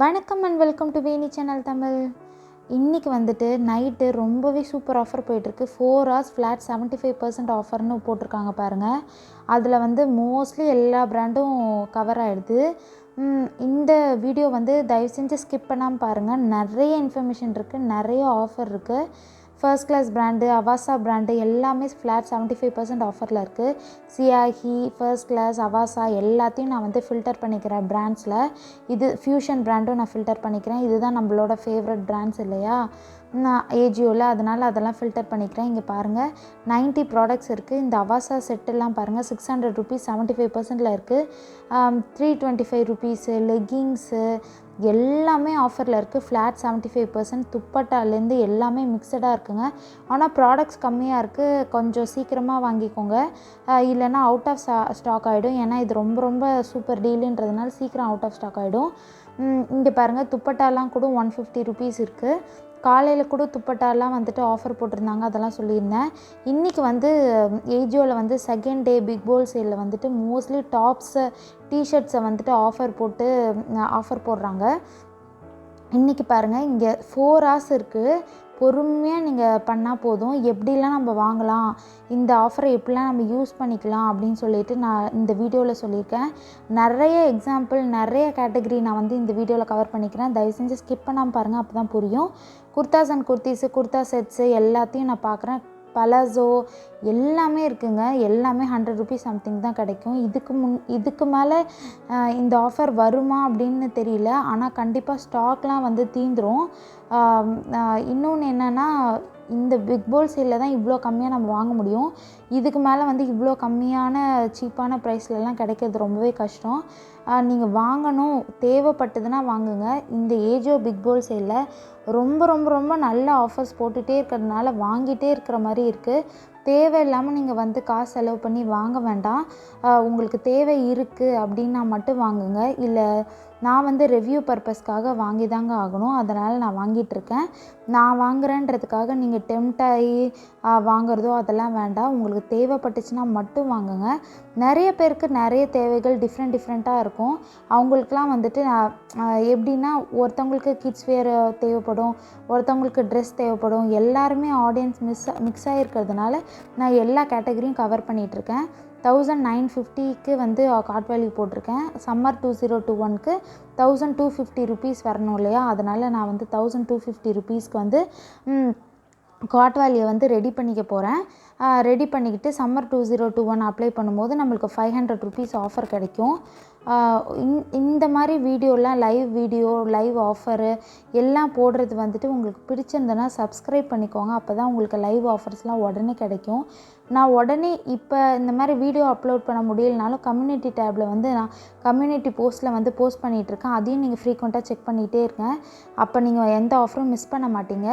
வணக்கம் and welcome to Veni channel Tamil இன்றைக்கி வந்துட்டு நைட்டு ரொம்பவே சூப்பர் ஆஃபர் போயிட்டுருக்கு. Four hours flat seventy five percent ஆஃபர்னு போட்டிருக்காங்க பாருங்கள் அதில் வந்து மோஸ்ட்லி எல்லா ப்ராண்டும் கவர் ஆகிடுது இந்த வீடியோ வந்து தயவு செஞ்சு ஸ்கிப் பண்ணாமல் பாருங்கள் நிறைய இன்ஃபர்மேஷன் இருக்குது நிறைய ஆஃபர் இருக்குது first class brand Avaasa brand எல்லாமே ஃப்ளாட் செவன்ட்டி ஃபைவ் பர்சன்ட் ஆஃபரில் இருக்குது சியாஹி ஃபர்ஸ்ட் கிளாஸ் அவாசா எல்லாத்தையும் நான் வந்து ஃபில்டர் பண்ணிக்கிறேன் பிராண்ட்ஸில் இது ஃப்யூஷன் பிராண்டும் நான் ஃபில்டர் பண்ணிக்கிறேன். இதுதான் நம்மளோட ஃபேவரட் பிராண்ட்ஸ் இல்லையா? நான் ஏஜியோவில் அதனால் அதெல்லாம் ஃபில்டர் பண்ணிக்கிறேன். இங்கே பாருங்கள் நைன்ட்டி ப்ராடக்ட்ஸ் இருக்குது இந்த அவாசா செட்டெல்லாம் பாருங்கள் six hundred rupees seventy five பர்சன்டில் இருக்குது three twenty five rupees leggings எல்லாமே ஆஃபரில் இருக்குது ஃப்ளாட் செவன்ட்டி ஃபைவ் பர்சன்ட் துப்பட்டாலேருந்து எல்லாமே மிக்சடாக இருக்குங்க. ஆனால் ப்ராடக்ட்ஸ் கம்மியாக இருக்குது கொஞ்சம் சீக்கிரமாக வாங்கிக்கோங்க. இல்லைனா அவுட் ஆஃப் ஸ்டாக் ஆகிடும் ஏன்னா இது ரொம்ப ரொம்ப சூப்பர் டீலுன்றதுனால சீக்கிரம் அவுட் ஆஃப் ஸ்டாக் ஆகிடும் இங்கே பாருங்கள் துப்பட்டாலாம் கூட ஒன் ஃபிஃப்டி ருபீஸ் இருக்குது காலையில் கூட துப்பட்டாலாம் வந்துட்டு ஆஃபர் போட்டிருந்தாங்க அதெல்லாம் சொல்லியிருந்தேன். இன்றைக்கி வந்து ஏஜியோவில் வந்து செகண்ட் டே பிக் போல் சேலில் வந்துட்டு மோஸ்ட்லி டாப்ஸு டிஷர்ட்ஸை வந்துட்டு ஆஃபர் போட்டு ஆஃபர் போடுறாங்க. இன்றைக்கி பாருங்கள் இங்கே ஃபோர் ஹார்ஸ் இருக்குது பொறுமையாக நீங்கள் பண்ணால் போதும். எப்படிலாம் நம்ம வாங்கலாம்? இந்த ஆஃபரை எப்படிலாம் நம்ம யூஸ் பண்ணிக்கலாம்? அப்படின்னு சொல்லிட்டு நான் இந்த வீடியோவில் சொல்லியிருக்கேன். நிறைய எக்ஸாம்பிள் நிறைய கேட்டகரி நான் வந்து இந்த வீடியோவில் கவர் பண்ணிக்கிறேன். தயவு செஞ்சு ஸ்கிப் பண்ணாமல் பாருங்கள் அப்போ தான் புரியும். குர்தாஸ் அண்ட் குர்த்திஸு குர்தா செட்ஸு எல்லாத்தையும் நான் பார்க்குறேன். பலசோ எல்லாமே இருக்குங்க. எல்லாமே ஹண்ட்ரட் ருபீஸ் சம்திங் தான் கிடைக்கும். இதுக்கு முன் இதுக்கு மேலே இந்த ஆஃபர் வருமா அப்படின்னு தெரியல. ஆனால் கண்டிப்பாக ஸ்டாக்லாம் வந்து தீந்துடும் இன்னொன்று என்னென்னா இந்த பிக் போல் சேலில் தான் இவ்வளோ கம்மியாக நம்ம வாங்க முடியும். இதுக்கு மேலே வந்து இவ்வளோ கம்மியான சீப்பான ப்ரைஸ்லலாம் கிடைக்கிறது ரொம்பவே கஷ்டம். நீங்கள் வாங்கணும் தேவைப்பட்டதுன்னா வாங்குங்க. இந்த ஏஜோ பிக் போல் சேலில் ரொம்ப ரொம்ப ரொம்ப நல்ல ஆஃபர்ஸ் போட்டுகிட்டே இருக்கிறதுனால வாங்கிட்டே இருக்கிற மாதிரி இருக்குது தேவையில்லாமல் நீங்கள் வந்து காசு செலவு பண்ணி வாங்க வேண்டாம். உங்களுக்கு தேவை இருக்குது அப்படின்னா மட்டும் வாங்குங்க. இல்லை நான் வந்து ரிவ்யூ பர்பஸ்க்காக வாங்கி தாங்க ஆகணும். அதனால் நான் வாங்கிட்டுருக்கேன். நான் வாங்குறேன்றதுக்காக நீங்கள் டெம்ட் ஆகி வாங்குறதோ அதெல்லாம் வேண்டாம். உங்களுக்கு தேவைப்பட்டுச்சுன்னா மட்டும் வாங்குங்க. நிறைய பேருக்கு நிறைய தேவைகள் டிஃப்ரெண்ட் டிஃப்ரெண்ட்டாக இருக்கும். அவங்களுக்குலாம் வந்துட்டு எப்படின்னா ஒருத்தவங்களுக்கு கிட்ஸ் வேர் தேவைப்படும். ஒருத்தவங்களுக்கு ட்ரெஸ் தேவைப்படும். எல்லாருமே ஆடியன்ஸ் மிஸ் மிக்ஸ் ஆகிருக்கிறதுனால நான் எல்லா கேட்டகரியும் கவர் பண்ணிகிட்ருக்கேன் தௌசண்ட் நைன் ஃபிஃப்டிக்கு வந்து கார்ட் வேல்யூ போட்டிருக்கேன். சம்மர் டூ ஜீரோ டூ ஒன்க்கு தௌசண்ட் டூ ஃபிஃப்டி ருபீஸ் வரணும் இல்லையா? அதனால் நான் வந்து தௌசண்ட் டூ ஃபிஃப்டி ருபீஸ்க்கு வந்து காட் வேல்யூ வந்து ரெடி பண்ணிக்க போகிறேன் ரெடி பண்ணிக்கிட்டு summer two zero two one apply பண்ணும்போது நம்மளுக்கு ஃபைவ் ஹண்ட்ரட் ருபீஸ் ஆஃபர் கிடைக்கும். இந்த மாதிரி வீடியோலாம் லைவ் வீடியோ லைவ் ஆஃபரு எல்லாம் போடுறது வந்துட்டு உங்களுக்கு பிடிச்சிருந்ததுன்னா சப்ஸ்கிரைப் பண்ணிக்கோங்க. அப்போ தான் உங்களுக்கு லைவ் ஆஃபர்ஸ்லாம் உடனே கிடைக்கும். நான் உடனே இப்போ இந்த மாதிரி வீடியோ அப்லோட் பண்ண முடியலனாலும் கம்யூனிட்டி டேப்பில் வந்து நான் கம்யூனிட்டி போஸ்ட்டில் வந்து போஸ்ட் பண்ணிகிட்ருக்கேன் அதையும் நீங்கள் ஃப்ரீக்வெண்ட்டாக செக் பண்ணிகிட்டே இருக்கேன் அப்போ நீங்கள் எந்த ஆஃபரும் மிஸ் பண்ண மாட்டீங்க.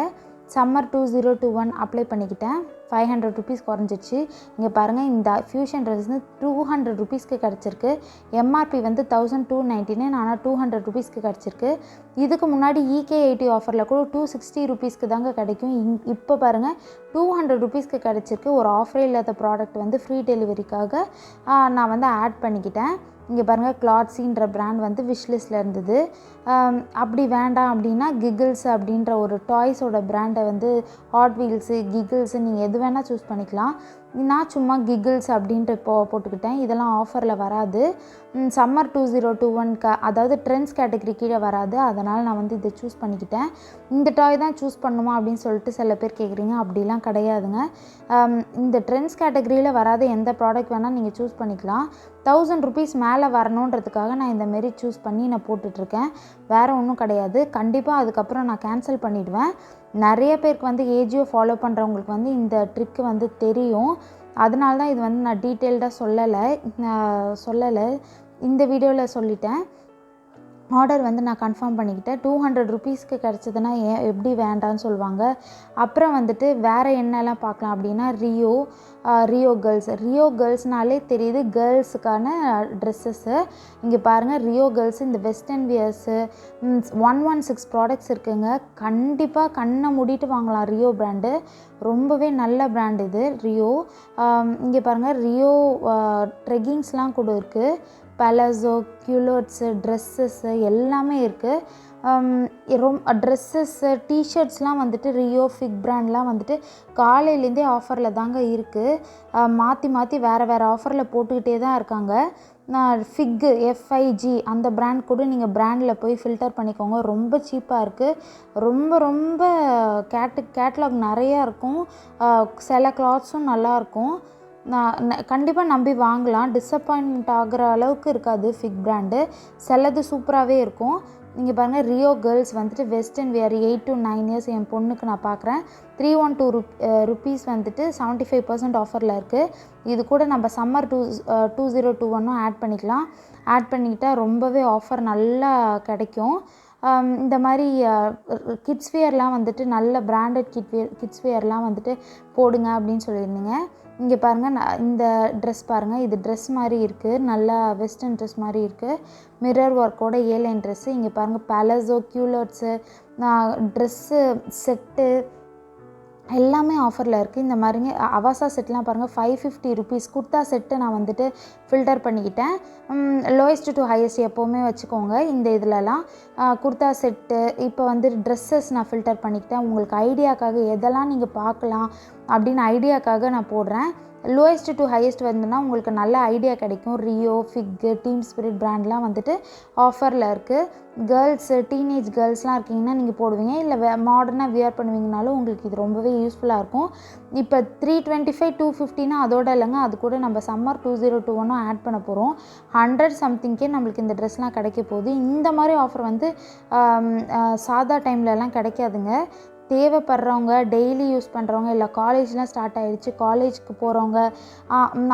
Summer two zero two one apply பண்ணிக்கிட்டேன். ஃபைவ் ஹண்ட்ரட் ருபீஸ் குறைஞ்சிச்சு இங்கே பாருங்கள் இந்த ஃபியூஷன் ட்ரெஸ் வந்து டூ ஹண்ட்ரட் ருபீஸ்க்கு கிடச்சிருக்கு. எம்ஆர்பி வந்து தௌசண்ட் டூ நைன்ட்டி நைன் ஆனால் டூ ஹண்ட்ரட் ருபீஸ்க்கு கிடச்சிருக்கு. இதுக்கு முன்னாடி இகே எயிட்டி ஆஃபரில் கூட டூ சிக்ஸ்டி ருபீஸ்க்கு தாங்க கிடைக்கும். இங் இப்போ பாருங்கள் டூ ஹண்ட்ரட் ருபீஸ்க்கு கிடச்சிருக்கு. ஒரு ஆஃபரே இல்லாத ப்ராடக்ட் வந்து ஃப்ரீ டெலிவரிக்காக நான் வந்து ஆட் பண்ணிக்கிட்டேன். இங்கே பாருங்கள் கிளாத்ஸின்ற பிராண்ட் வந்து விஷ்லிஸ்டில் இருந்தது. அப்படி வேண்டாம் அப்படின்னா கிகிள்ஸ் அப்படின்ற ஒரு டாய்ஸோட பிராண்டை வந்து ஹாட் வீல்ஸு கிகிள்ஸு நீங்கள் எது வேணால் சூஸ் பண்ணிக்கலாம். நான் சும்மா கிகிள்ஸ் அப்படின்ட்டு போ போட்டுக்கிட்டேன். இதெல்லாம் ஆஃபரில் வராது. Summer two zero two one க அதாவது ட்ரெண்ட்ஸ் கேட்டகரி கீழே வராது. அதனால் நான் வந்து இதை சூஸ் பண்ணிக்கிட்டேன். இந்த டாய் தான் சூஸ் பண்ணுமா அப்படின்னு சொல்லிட்டு சில பேர் கேட்குறீங்க அப்படிலாம் கிடையாதுங்க. இந்த ட்ரெண்ட்ஸ் கேட்டகரியில் வராத எந்த ப்ராடக்ட் வேணால் நீங்கள் சூஸ் பண்ணிக்கலாம். தௌசண்ட் ருபீஸ் மேலே வரணுன்றதுக்காக நான் இந்த மாரி சூஸ் பண்ணி நான் போட்டுட்ருக்கேன். வேறு ஒன்றும் கிடையாது. கண்டிப்பாக அதுக்கப்புறம் நான் கேன்சல் பண்ணிவிடுவேன் நிறைய பேருக்கு வந்து ஏஜியோ ஃபாலோ பண்ணுறவங்களுக்கு வந்து இந்த ட்ரிக்கு வந்து தெரியும். அதனால தான் இது வந்து நான் டீட்டெயில்டாக சொல்லலை சொல்லலை. இந்த வீடியோவில் சொல்லிட்டேன். ஆர்டர் வந்து நான் கன்ஃபார்ம் பண்ணிக்கிட்டேன். டூ ஹண்ட்ரட் ருபீஸ்க்கு கிடச்சதுன்னா ஏன் எப்படி வேண்டான்னு சொல்லுவாங்க. அப்புறம் வந்துட்டு வேறு என்னெல்லாம் பார்க்கலாம் அப்படின்னா ரியோ ரியோ கேர்ள்ஸ் ரியோ கேர்ள்ஸ்னாலே தெரியுது கேர்ள்ஸுக்கான ட்ரெஸ்ஸஸ்ஸு இங்கே பாருங்கள் ரியோ கேர்ள்ஸ் இந்த western wears one one six products இருக்குங்க. கண்டிப்பாக கண்ணை மூடிட்டு வாங்கலாம் ரியோ பிராண்டு ரொம்பவே நல்ல பிராண்ட் இது ரியோ இங்கே பாருங்கள் ரியோ ட்ரெக்கிங்ஸ்லாம் கூட இருக்குது பலசோ கியூலோட்ஸு ட்ரெஸ்ஸஸ்ஸு எல்லாமே இருக்குது ரொம் ட்ரெஸ்ஸஸ்ஸு டிஷர்ட்ஸ்லாம் வந்துட்டு ரியோ ஃபிக் ப்ராண்ட்லாம் வந்துட்டு காலையிலேருந்தே ஆஃபரில் தாங்க இருக்குது மாற்றி மாற்றி வேறு வேறு ஆஃபரில் போட்டுக்கிட்டே தான் இருக்காங்க. நான் ஃபிக்கு எஃப்ஐஜி அந்த ப்ராண்ட் கூட நீங்கள் பிராண்டில் போய் ஃபில்டர் பண்ணிக்கோங்க. ரொம்ப சீப்பாக இருக்குது ரொம்ப ரொம்ப கேட்டு கேட்லாக் நிறையா இருக்கும். சில கிளாத்ஸும் நல்லாயிருக்கும் நான் கண்டிப்பாக நம்பி வாங்கலாம். டிஸப்பாயின்மெண்ட் ஆகிற அளவுக்கு இருக்காது ஃபிக் பிராண்டு சிலது சூப்பராகவே இருக்கும். நீங்கள் பாருங்கள் ரியோ கேர்ள்ஸ் வந்துட்டு western wear eight to nine years என் பொண்ணுக்கு நான் பார்க்குறேன் த்ரீ ஒன் டூ ருப் ருப்பீஸ் வந்துட்டு செவன்ட்டி ஃபைவ் பர்சன்ட் ஆஃபரில் இருக்குது இது கூட நம்ம summer two two zero two ஒன்னும் ஆட் பண்ணிக்கலாம். ஆட் பண்ணிக்கிட்டால் ரொம்பவே ஆஃபர் நல்லா கிடைக்கும். இந்த மாதிரி கிட்ஸ் வியர்லாம் வந்துட்டு நல்ல பிராண்டட் கிட் வியர் கிட்ஸ் வியர்லாம் வந்துட்டு போடுங்க அப்படின்னு சொல்லியிருந்தீங்க. இங்கே பாருங்கள் நான் இந்த ட்ரெஸ் பாருங்கள் இது ட்ரெஸ் மாதிரி இருக்குது நல்லா வெஸ்டர்ன் ட்ரெஸ் மாதிரி இருக்குது மிரர் ஒர்க்கோட ஏலைன் ட்ரெஸ்ஸு இங்கே பாருங்கள் பேலஸோ க்யூலர்ட்ஸு ட்ரெஸ்ஸு செட்டு எல்லாமே ஆஃபரில் இருக்குது இந்த மாதிரிங்க அவாசா செட்லாம் பாருங்கள் five fifty rupees kurta set நான் வந்துட்டு ஃபில்டர் பண்ணிக்கிட்டேன். லோயஸ்ட் டு ஹையஸ்ட் எப்போவுமே வச்சுக்கோங்க இந்த இதிலலாம். குர்த்தா செட்டு இப்போ வந்து ட்ரெஸ்ஸஸ் நான் ஃபில்டர் பண்ணிக்கிட்டேன். உங்களுக்கு ஐடியாக்காக எதெல்லாம் நீங்கள் பார்க்கலாம் அப்படின்னு ஐடியாக்காக நான் போடுறேன். லோயஸ்ட் டு ஹையஸ்ட் வந்துன்னா உங்களுக்கு நல்ல ஐடியா கிடைக்கும். ரியோ ஃபிக்கு டீம் ஸ்பிரிட் ப்ராண்ட்லாம் வந்துட்டு ஆஃபரில் இருக்குது கேர்ள்ஸு டீனேஜ் கேர்ள்ஸ்லாம் இருக்கீங்கன்னா நீங்கள் போடுவீங்க. இல்லை வே மாடர்னாக வியர் பண்ணுவீங்கனாலும் உங்களுக்கு இது ரொம்பவே யூஸ்ஃபுல்லாக இருக்கும். இப்போ த்ரீ டுவெண்ட்டி ஃபைவ் டூ ஃபிஃப்டினா அதோட இல்லைங்க. அது கூட நம்ம சம்மர் டூ ஜீரோ டூ ஒன்னும் ஆட் பண்ண போகிறோம் ஹண்ட்ரட் சம்திங்கே நம்மளுக்கு இந்த ட்ரெஸ்லாம் கிடைக்க போகுது. இந்த மாதிரி ஆஃபர் வந்து சாதா டைம்லலாம் கிடைக்காதுங்க. தேவைப்படுறவங்க டெய்லி யூஸ் பண்ணுறவங்க இல்லை காலேஜ்லாம் ஸ்டார்ட் ஆகிடுச்சு காலேஜுக்கு போகிறவங்க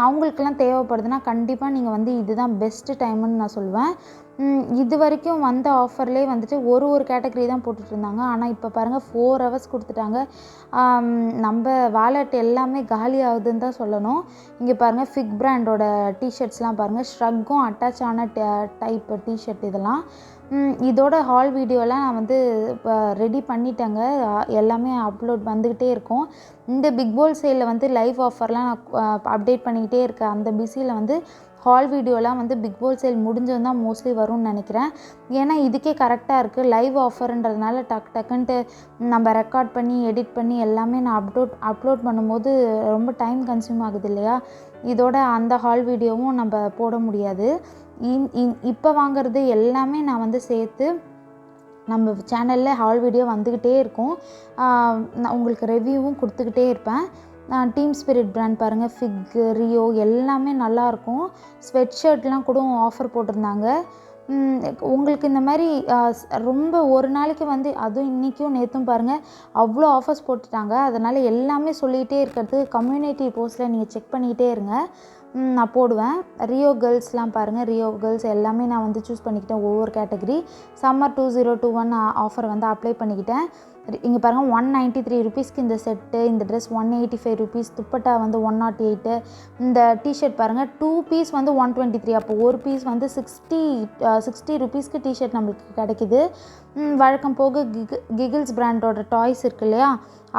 அவங்களுக்கெல்லாம் தேவைப்படுதுன்னா கண்டிப்பாக நீங்கள் வந்து இதுதான் பெஸ்ட்டு டைமுன்னு நான் சொல்லுவேன் இது வரைக்கும் வந்த ஆஃபர்லேயே வந்துட்டு ஒரு ஒரு கேட்டகரி தான் போட்டுட்ருந்தாங்க ஆனால் இப்போ பாருங்கள் ஃபோர் ஹவர்ஸ் கொடுத்துட்டாங்க. நம்ம வாலெட் எல்லாமே காலி ஆகுதுன்னு தான் சொல்லணும். இங்கே பாருங்கள் ஃபிக் பிராண்டோட டிஷர்ட்ஸ்லாம் பாருங்கள் ஷ்ரக்கும் அட்டாச் ஆன டைப் டிஷர்ட் இதெல்லாம். இதோட ஹால் வீடியோலாம் நான் வந்து இப்போ ரெடி பண்ணிட்டேங்க. எல்லாமே அப்லோட் வந்துக்கிட்டே இருக்கும். இந்த பிக் பால் சேலில் வந்து லைவ் ஆஃபர்லாம் நான் அப்டேட் பண்ணிக்கிட்டே இருக்கேன். அந்த பிஸியில் வந்து ஹால் வீடியோலாம் வந்து பிக் பால் சேல் முடிஞ்சது தான் மோஸ்ட்லி வரும்னு நினைக்கிறேன். ஏன்னா இதுக்கே கரெக்டாக இருக்குது லைவ் ஆஃபர்ன்றதுனால டக் டக்குன்ட்டு நம்ம ரெக்கார்ட் பண்ணி எடிட் பண்ணி எல்லாமே நான் அப்லோட் அப்லோட் பண்ணும்போது ரொம்ப டைம் கன்சியூம் ஆகுது இல்லையா? இதோட அந்த ஹால் வீடியோவும் நம்ம போட முடியாது. இப்போ வாங்குறது எல்லாமே நான் வந்து சேர்த்து நம்ம சேனலில் ஹால் வீடியோ வந்துக்கிட்டே இருக்கும். நான் உங்களுக்கு ரிவ்யூவும் கொடுத்துக்கிட்டே இருப்பேன். டீம் ஸ்பிரிட் பிராண்ட் பாருங்கள் ஃபிக் ரியோ எல்லாமே நல்லாயிருக்கும் ஸ்வெட் ஷர்ட்லாம் கூட ஆஃபர் போட்டிருந்தாங்க. உங்களுக்கு இந்த மாதிரி ரொம்ப ஒரு நாளைக்கு வந்து அதுவும் இன்றைக்கும் நேற்றும் பாருங்கள் அவ்வளோ ஆஃபர்ஸ் போட்டுட்டாங்க. அதனால் எல்லாமே சொல்லிகிட்டே இருக்கிறது கம்யூனிட்டி போஸ்ட்டில் நீங்கள் செக் பண்ணிக்கிட்டே இருங்க. நான் போடுவேன். ரியோ கேர்ள்ஸ்லாம் பாருங்கள் ரியோ கேர்ள்ஸ் எல்லாமே நான் வந்து சூஸ் பண்ணிக்கிட்டேன். ஒவ்வொரு category summer two zero two one offer வந்து அப்ளை பண்ணிக்கிட்டேன். இங்கே பாருங்கள் ஒன் நைன்ட்டி த்ரீ ருபீஸ்க்கு இந்த செட்டு இந்த dress one eighty five rupees dupatta வந்து ஒன் நாட் எயிட்டு இந்த டிஷர்ட் பாருங்கள் டூ பீஸ் வந்து ஒன் டுவெண்ட்டி த்ரீ அப்போ ஒரு பீஸ் வந்து சிக்ஸ்டி சிக்ஸ்டி ருபீஸ்க்கு டிஷர்ட் நம்மளுக்கு கிடைக்கிது. வழக்கம் போக கிக கிகில்ஸ் பிராண்டோட டாய்ஸ் இருக்கு இல்லையா?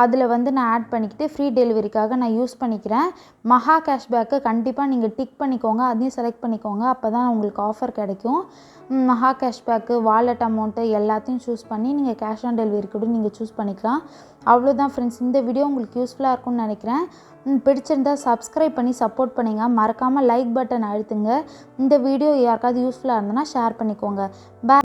அதில் வந்து நான் ஆட் பண்ணிக்கிட்டு ஃப்ரீ டெலிவரிக்காக நான் யூஸ் பண்ணிக்கிறேன். மஹா கேஷ்பேக்கு கண்டிப்பாக நீங்கள் டிக் பண்ணிக்கோங்க அதையும் செலக்ட் பண்ணிக்கோங்க. அப்போ தான் உங்களுக்கு ஆஃபர் கிடைக்கும். மஹா கேஷ்பேக்கு வாலெட் அமௌண்ட்டு எல்லாத்தையும் சூஸ் பண்ணி நீங்கள் கேஷ் ஆன் டெலிவரி கூட நீங்கள் சூஸ் பண்ணிக்கலாம். அவ்வளோதான் ஃப்ரெண்ட்ஸ் இந்த வீடியோ உங்களுக்கு யூஸ்ஃபுல்லாக இருக்கும்னு நினைக்கிறேன். பிடிச்சிருந்தா சப்ஸ்கிரைப் பண்ணி சப்போர்ட் பண்ணிங்க. மறக்காமல் லைக் பட்டன் அழுத்துங்க. இந்த வீடியோ யாருக்காவது யூஸ்ஃபுல்லாக இருந்ததுன்னா ஷேர் பண்ணிக்கோங்க. பே